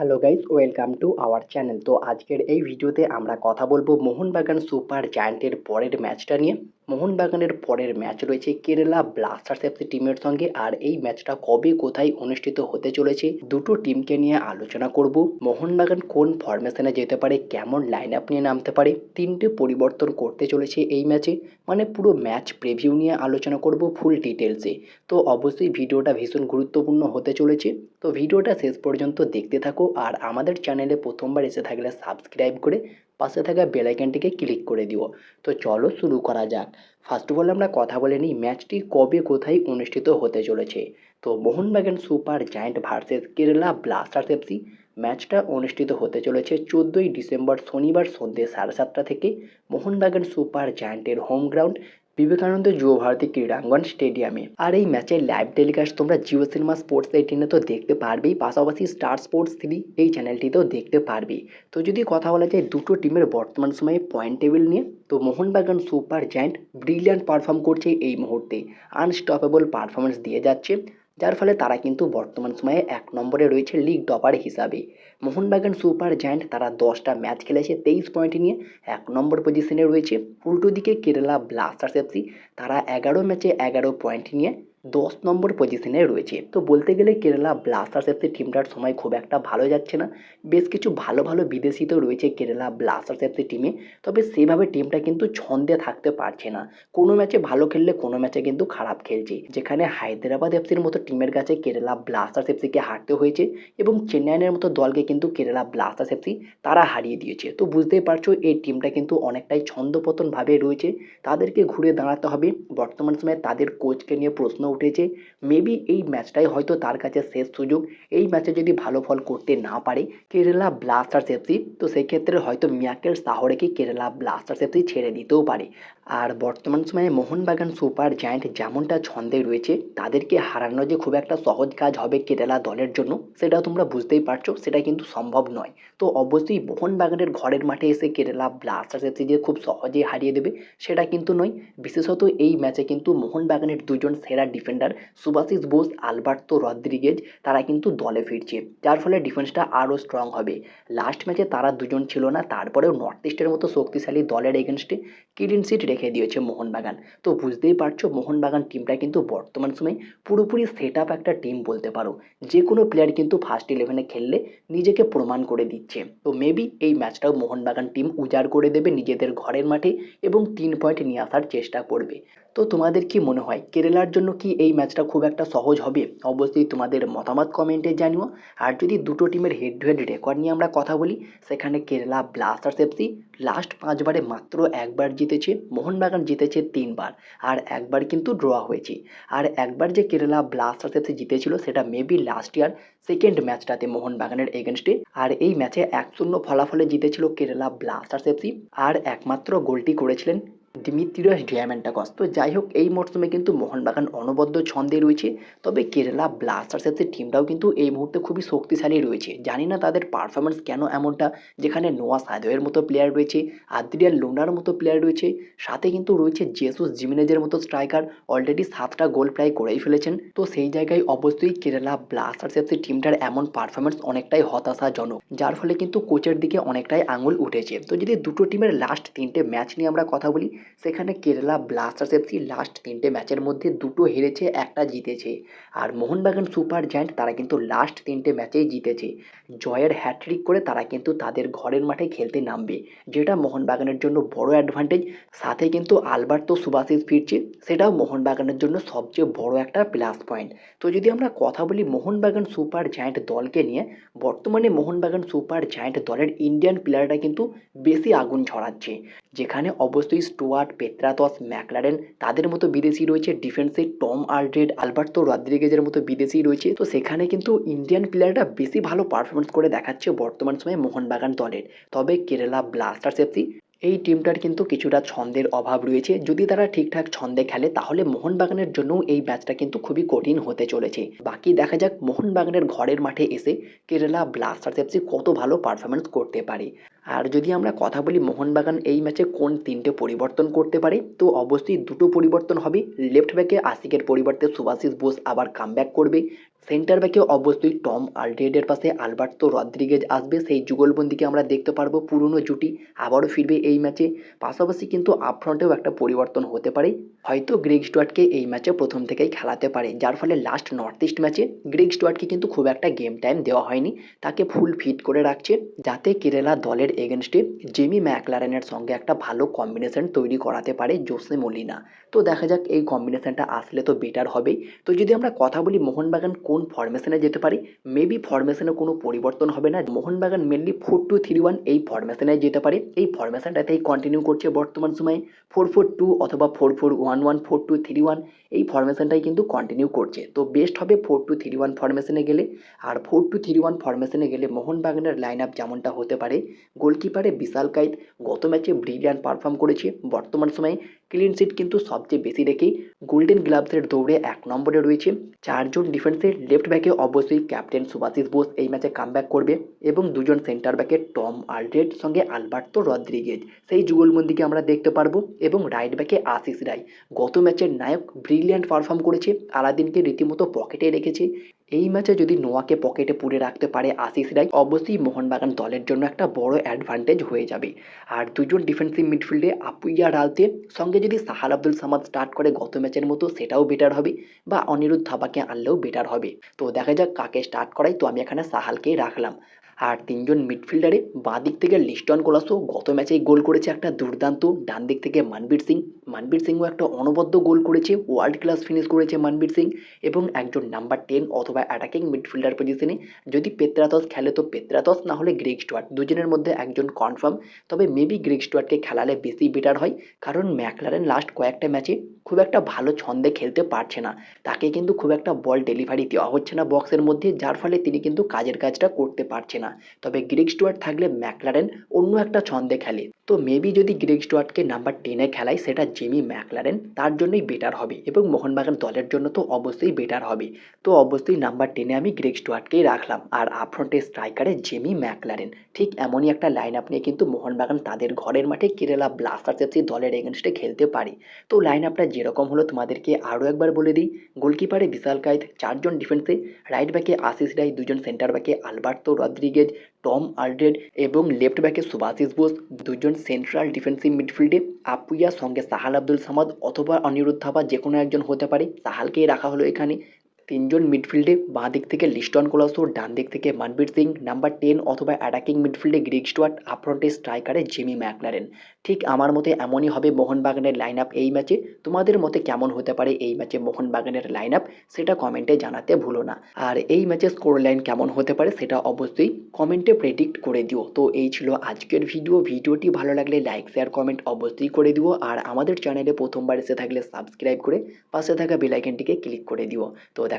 Hello guys welcome to our channel তো আজকের এই ভিডিওতে আমরা কথা বলব মোহনবাগান সুপার জায়ান্টের পরের ম্যাচটা নিয়ে। মোহনবাগানের পরের ম্যাচ রয়েছে কেরালা ব্লাস্টার্স এফসি টিমের সঙ্গে। আর এই ম্যাচটা কবে কোথায় অনুষ্ঠিত হতে চলেছে দুটো টিমকে নিয়ে আলোচনা করব। মোহনবাগান কোন ফরমেশনে যেতে পারে, কেমন লাইন আপ নিয়ে নামতে পারে, তিনটে পরিবর্তন করতে চলেছে এই ম্যাচে। মানে পুরো ম্যাচ প্রিভিউ নিয়ে আলোচনা করব ফুল ডিটেলসে তো অবশ্যই ভিডিওটা ভীষণ গুরুত্বপূর্ণ হতে চলেছে। তো ভিডিওটা শেষ পর্যন্ত দেখতে থাকো। আর আমাদের চ্যানেলে প্রথমবার এসে থাকলে সাবস্ক্রাইব করে পাশে থাকা বেলাইকানটিকে ক্লিক করে দিও। তো চলো শুরু করা যাক। ফার্স্ট অফ অল আমরা কথা বলে নিই ম্যাচটি কবে, কোথায় অনুষ্ঠিত হতে চলেছে। তো Mohun Bagan Super Giant versus Kerala Blasters FC ম্যাচটা অনুষ্ঠিত হতে চলেছে চোদ্দোই ডিসেম্বর শনিবার সন্ধ্যে সাড়ে সাতটা থেকে। মোহনবাগান সুপার জায়ান্টের হোম গ্রাউন্ড বিবেকানন্দ যুব ভারতী ক্রীড়াঙ্গন স্টেডিয়ামে। আর এই ম্যাচের লাইভ টেলিকাস্ট তোমরা জিও সিনেমা স্পোর্টস এইটিনে তো দেখতে পারবেই, পাশাপাশি স্টার স্পোর্টস থ্রি এই চ্যানেলটিতেও দেখতে পারবে তো যদি কথা বলা যায় দুটো টিমের বর্তমান সময়ে পয়েন্ট টেবিল নিয়ে, তো Mohun Bagan Super Giant brilliant perform করছে এই মুহূর্তে। আনস্টপেবল পারফরমেন্স দিয়ে যাচ্ছে। যার ফলে তারা কিন্তু বর্তমান সময়ে এক নম্বরে রয়েছে লিগ টপার হিসাবে। মোহনবাগান সুপার জায়ান্ট তারা দশটা ম্যাচ খেলেছে, তেইশ পয়েন্ট নিয়ে এক নম্বর পজিশনে রয়েছে। উল্টো দিকে কেরালা ব্লাস্টার্স এফসি তারা এগারো ম্যাচে এগারো পয়েন্ট নিয়ে দশ নম্বর পজিশনে রয়েছে। তো বলতে গেলে কেরালা ব্লাস্টার্স এফসি টিমটার সময় খুব একটা ভালো যাচ্ছে না। বেশ কিছু ভালো ভালো বিদেশি তো রয়েছে কেরালা ব্লাস্টার্স এফসি টিমে তবে সেভাবে টিমটা কিন্তু ছন্দে থাকতে পারছে না। কোনো ম্যাচে ভালো খেললে কোনো ম্যাচে কিন্তু খারাপ খেলছে। যেখানে হায়দ্রাবাদ এফসির মতো টিমের কাছে কেরালা ব্লাস্টার্স এফসিকে হারতে হয়েছে এবং চেন্নাইয়ের মতো দলকে কিন্তু কেরালা ব্লাস্টার্স এফসি তারা হারিয়ে দিয়েছে। তো বুঝতেই পারছ, এই টিমটা কিন্তু অনেকটাই ছন্দপতনভাবে রয়েছে। তাদেরকে ঘুরে দাঁড়াতে হবে। বর্তমান সময়ে তাদের কোচকে নিয়ে প্রশ্ন উঠেছে। মেবি এই ম্যাচটাই হয়তো তার কাছে শেষ সুযোগ। এই ম্যাচে যদি ভালো ফল করতে না পারে কেরালা ব্লাস্টার্স এফসি তো সেক্ষেত্রে হয়তো মিয়াকেল সাহরেকে কেরালা ব্লাস্টার্স এফসি ছেড়ে দিতেও পারে। আর বর্তমান সময়ে মোহনবাগান সুপার জায়ান্ট যেমনটা ছন্দে রয়েছে, তাদেরকে হারানো যে খুব একটা সহজ কাজ হবে কেরালা দলের জন্য, সেটা তোমরা বুঝতেই পারছ, সেটা কিন্তু সম্ভব নয়। তো অবশ্যই মোহনবাগানের ঘরের মাঠে এসে কেরালা ব্লাস্টার্স এফসি যে খুব সহজেই হারিয়ে দেবে, সেটা কিন্তু নয়। বিশেষত এই ম্যাচে কিন্তু মোহনবাগানের দুজন সেরা defender Subhasish Bose Alberto Rodriguez তারা কিন্তু দলে ফিরছে, যার ফলে ডিফেন্সটা আরও স্ট্রং হবে। লাস্ট ম্যাচে তারা দুজন ছিল না, তারপরেও নর্থ ইস্টের মতো শক্তিশালী দলের এগেনস্টে ক্লিন সিট রেখে দিয়েছে মোহনবাগান। তো বুঝতেই পারছ, মোহনবাগান টিমটা কিন্তু বর্তমান সময়ে পুরোপুরি সেট আপ একটা টিম বলতে পারো। যে কোনো প্লেয়ার কিন্তু ফার্স্ট ইলেভেনে খেললে নিজেকে প্রমাণ করে দিচ্ছে। তো মেবি এই ম্যাচটাও মোহনবাগান টিম উজাড় করে দেবে নিজেদের ঘরের মাঠে এবং তিন পয়েন্ট নিয়ে আসার চেষ্টা করবে। তো তোমাদের কি মনে হয়, কেরালার জন্য কি এই ম্যাচটা খুব একটা সহজ হবে? অবশ্যই তোমাদের মতামত কমেন্টে জানিও। আর যদি দুটো টিমের হেড টু হেড রেকর্ড নিয়ে আমরা কথা বলি, সেখানে কেরালা ব্লাস্টার্স এফসি লাস্ট পাঁচবারে মাত্র একবার জিতেছে, মোহনবাগান জিতেছে তিনবার। আর একবার কিন্তু ড্র হয়েছে। আর একবার যে কেরালা ব্লাস্টার্স এফসি জিতেছিল, সেটা মেবি লাস্ট ইয়ার সেকেন্ড ম্যাচটাতে মোহনবাগানের এগেনস্টে আর এই ম্যাচে এক শূন্য ফলাফলে জিতেছিল কেরালা ব্লাস্টার্স এফসি আর একমাত্র গোলটি করেছিলেন দিমিত্রিয়াস ডিয়ামেন্টাকস তো যাই হোক এই মরশুমে কিন্তু মোহনবাগান অনবদ্য ছন্দে রয়েছে। তবে কেরালা ব্লাস্টার্স এফসির টিমটাও কিন্তু এই মুহূর্তে খুবই শক্তিশালী রয়েছে। জানি না তাদের পারফরমেন্স কেন এমনটা, যেখানে নোয়া সাদোয়ের মতো প্লেয়ার রয়েছে, আদ্রিয়ান লোনার মতো প্লেয়ার রয়েছে, সাথে কিন্তু রয়েছে জেসুস জিমিনেজের মতো স্ট্রাইকার অলরেডি সাতটা গোল প্রায় করেই ফেলেছেন। তো সেই জায়গায় অবশ্যই কেরালা ব্লাস্টার্স এফসি টিমটার এমন পারফরমেন্স অনেকটাই হতাশাজনক, যার ফলে কিন্তু কোচের দিকে অনেকটাই আঙুল উঠেছে। তো যদি দুটো টিমের লাস্ট তিনটে ম্যাচ নিয়ে আমরা কথা বলি সেখানে কেরালা ব্লাস্টার্স এফসি লাস্ট তিনটে ম্যাচের মধ্যে দুটো হেরেছে, একটা জিতেছে। আর মোহনবাগান সুপার জায়ান্ট তারা কিন্তু লাস্ট তিনটে ম্যাচেই জিতেছে। জয়ের হ্যাট্রিক করে তারা কিন্তু তাদের ঘরের মাঠে খেলতে নামবে, যেটা মোহনবাগানের জন্য বড় অ্যাডভান্টেজ সাথে কিন্তু আলবার্তো সুবাসিস ফিরছে, সেটাও মোহনবাগানের জন্য সবচেয়ে বড় একটা প্লাস পয়েন্ট তো যদি আমরা কথা বলি মোহনবাগান সুপার জায়ান্ট দলকে নিয়ে, বর্তমানে মোহনবাগান সুপার জায়ান্ট দলের ইন্ডিয়ান প্লেয়াররা কিন্তু বেশি আগুন ছড়াচ্ছে। যেখানে অবশ্যই স্টুয়ার্ট পেত্রাতস ম্যাকলারেন, তাদের মতো বিদেশি রয়েছে ডিফেন্সে টম আলড্রেড, আলবার্তো রদ্রিগেজের মতো বিদেশি রয়েছে। তো সেখানে কিন্তু ইন্ডিয়ান প্লেয়াররা বেশি ভালো পারফরমেন্স করে দেখাচ্ছে বর্তমান সময়ে মোহনবাগান দলের। তবে কেরালা ব্লাস্টার্স এফসি এই টিমটার কিন্তু কিছুটা ছন্দের অভাব রয়েছে। যদি তারা ঠিকঠাক ছন্দে খেলে, তাহলে মোহনবাগানের জন্যও এই ম্যাচটা কিন্তু খুবই কঠিন হতে চলেছে। বাকি দেখা যাক মোহনবাগানের ঘরের মাঠে এসে কেরালা ব্লাস্টার্স এফসি কত ভালো পারফরমেন্স করতে পারে। আর যদি আমরা কথা বলি মোহনবাগান এই ম্যাচে কোন তিনটে পরিবর্তন করতে পারে, তো অবশ্যই দুটো পরিবর্তন হবে। লেফট ব্যাকে আশিকের পরিবর্তে সুভাশিস বোস আবার কামব্যাক করবে। সেন্টার ব্যাকে অবশ্যই টম আলড্রেডের পাশে আলবার্তো রদ্রিগেজ আসবে। সেই যুগলবন্দিকে আমরা দেখতে পারব পুরনো জুটি আবারও ফিরবে এই ম্যাচে। পাশাপাশি কিন্তু আপফ্রন্টেও একটা পরিবর্তন হতে পারে। হয়তো গ্রেগ স্টুয়ার্টকে এই ম্যাচে প্রথম থেকেই খেলাতে পারে। যার ফলে লাস্ট নর্থ ইস্ট ম্যাচে গ্রেগ স্টুয়ার্টকে কিন্তু খুব একটা গেম টাইম দেওয়া হয়নি। তাকে ফুল ফিট করে রাখছে। যাতে কেরালা দলের এগেনস্টে জেমি ম্যাকলারেনের সঙ্গে একটা ভালো কম্বিনেশন তৈরি করাতে পারে জোসে মলিনা। তো দেখা যাক এই কম্বিনেশনটা আসলে তো বেটার হবেই তো যদি আমরা কথা বলি মোহনবাগান কোন ফরমেশনে যেতে পারি মেবি ফরমেশনে কোনো পরিবর্তন হবে না। Mohun Bagan mainly four two three one এই ফরমেশনে যেতে পারে। এই ফরমেশনটাতেই কন্টিনিউ করছে বর্তমান সময়ে। ফোর ফোর টু অথবা four four one one four two three one এই ফরমেশনটাই কিন্তু কন্টিনিউ করছে। তো বেস্ট হবে ফোর টু থ্রি ওয়ান ফরমেশনে গেলে। আর ফোর টু থ্রি ওয়ান ফরমেশনে গেলে মোহনবাগানের লাইন আপ যেমনটা হতে পারে। গোলকিপারে বিশাল কাইত। গত ম্যাচে ব্রিলিয়ান্ট পারফর্ম করেছে। বর্তমান সময়ে ক্লিন শিট কিন্তু সবচেয়ে বেশি রেখেই গোল্ডেন গ্লাভসের দৌড়ে এক নম্বরে রয়েছে। চারজন ডিফেন্সের লেফট ব্যাকে অবশ্যই ক্যাপ্টেন সুভাশিস বোস এই ম্যাচে কামব্যাক করবে এবং দুজন সেন্টার ব্যাকে টম আলড্রেড সঙ্গে আলবার্তো রদ্রিগেজ। সেই যুগলবন্দিকে আমরা দেখতে পারব এবং রাইট ব্যাকে আশিস রায়। গত ম্যাচের নায়ক ব্রিলিয়ান্ট পারফর্ম করেছে। আলাদিনকে রীতিমতো পকেটে রেখেছে। এই ম্যাচে যদি নোয়াকে পকেটে পুরে রাখতে পারে আশিস রায়, অবশ্যই মোহনবাগান দলের জন্য একটা বড় অ্যাডভান্টেজ হয়ে যাবে। আর দুজন ডিফেন্সিভ মিডফিল্ডে আপুইয়া রালতে সঙ্গে যদি সাহার আব্দুল সামাদ স্টার্ট করে গত ম্যাচের মতো, সেটাও বেটার হবে বা অনিরুদ্ধ ধাবাকে আনলেও বেটার হবে। তো দেখা যাক কাকে স্টার্ট করাই তো আমি এখানে সাহালকেই রাখলাম। আর তিনজন মিডফিল্ডারে বাঁ দিক থেকে লিস্টন কোলাসো গত ম্যাচেই গোল করেছে একটা দুর্দান্ত। ডান দিক থেকে মানবীর সিং। মানবীর সিংও একটা অনবদ্য গোল করেছে। ওয়ার্ল্ড ক্লাস ফিনিশ করেছে মানবীর সিং এবং একজন নাম্বার টেন অথবা অ্যাটাকিং মিডফিল্ডার পজিশনে যদি পেত্রাতস খেলে তো পেত্রাতস, না হলে গ্রেগ স্টুয়ার্ট। দুজনের মধ্যে একজন কনফার্ম তবে মেবি গ্রেগ স্টুয়ার্টকে খেলালে বেশি বেটার হয়, কারণ ম্যাকলারেন লাস্ট কয়েকটা ম্যাচে খুব একটা ভালো ছন্দে খেলতে পারছে না। তাকে কিন্তু খুব একটা বল ডেলিভারি দেওয়া হচ্ছে না বক্সের মধ্যে, যার ফলে তিনি কিন্তু কাজের কাজটা করতে পারছে না। তবে গ্রেগ স্টুয়ার্ট থাকলে ম্যাকলারেন অন্য একটা ছন্দে খেলে। তো মেবি যদি গ্রেগ স্টুয়ার্টকে নাম্বার টেনে খেলায়, সেটা জেমি ম্যাকলারেন, তার জন্যই বেটার হবে এবং মোহনবাগান দলের জন্য তো অবশ্যই বেটার হবে। তো অবশ্যই নাম্বার টেনে আমি গ্রেগ স্টুয়ার্টকেই রাখলাম। আর আপফ্রন্টে স্ট্রাইকারে জেমি ম্যাকলারেন। ঠিক এমনই একটা লাইন আপ নিয়ে কিন্তু মোহনবাগান তাদের ঘরের মাঠে কেরালা ব্লাস্টার্স এফসি দলের এগেনস্টে খেলতে পারে। তো লাইন আপটা যেরকম হলো তোমাদেরকে আরও একবার বলে দিই। গোলকিপারে বিশাল কায়েত চারজন ডিফেন্সে রাইট ব্যাকে আশিস রায়, দুজন সেন্টার ব্যাকে আলবার্তো রদ্রিগেজ টম আর্ডেড এবং লেফট ব্যাকে সুভাশিস বোস দুজন সেন্ট্রাল ডিফেন্সিভ মিডফিল্ডে আপুইয়া, সঙ্গে সাহাল আব্দুল সামাদ অথবা অনিরুদ্ধ থাপা যে কোনো একজন হতে পারে। সাহালকেই রাখা হলো এখানে। তিনজন মিডফিল্ডে বাঁ দিক থেকে লিস্টন কোলাসো ডান দিক থেকে মানবীর সিং নাম্বার টেন অথবা অ্যাটাকিং মিডফিল্ডে গ্রিক স্টুয়ার্ট আপফ্রন্টে স্ট্রাইকারে জেমি ম্যাকলারেন ঠিক আমার মতে এমনই হবে মোহনবাগানের লাইন আপ এই ম্যাচে তোমাদের মতে কেমন হতে পারে এই ম্যাচে মোহনবাগানের লাইন আপ সেটা কমেন্টে জানাতে ভুলো না। আর এই ম্যাচে স্কোর লাইন কেমন হতে পারে সেটা অবশ্যই কমেন্টে প্রেডিক্ট করে দিও। তো এই ছিল আজকের ভিডিও ভিডিওটি ভালো লাগলে লাইক শেয়ার কমেন্ট অবশ্যই করে দিও। আর আমাদের চ্যানেলে প্রথমবার এসে থাকলে সাবস্ক্রাইব করে পাশে থাকা বেলাইকনটিকে ক্লিক করে দিও। তো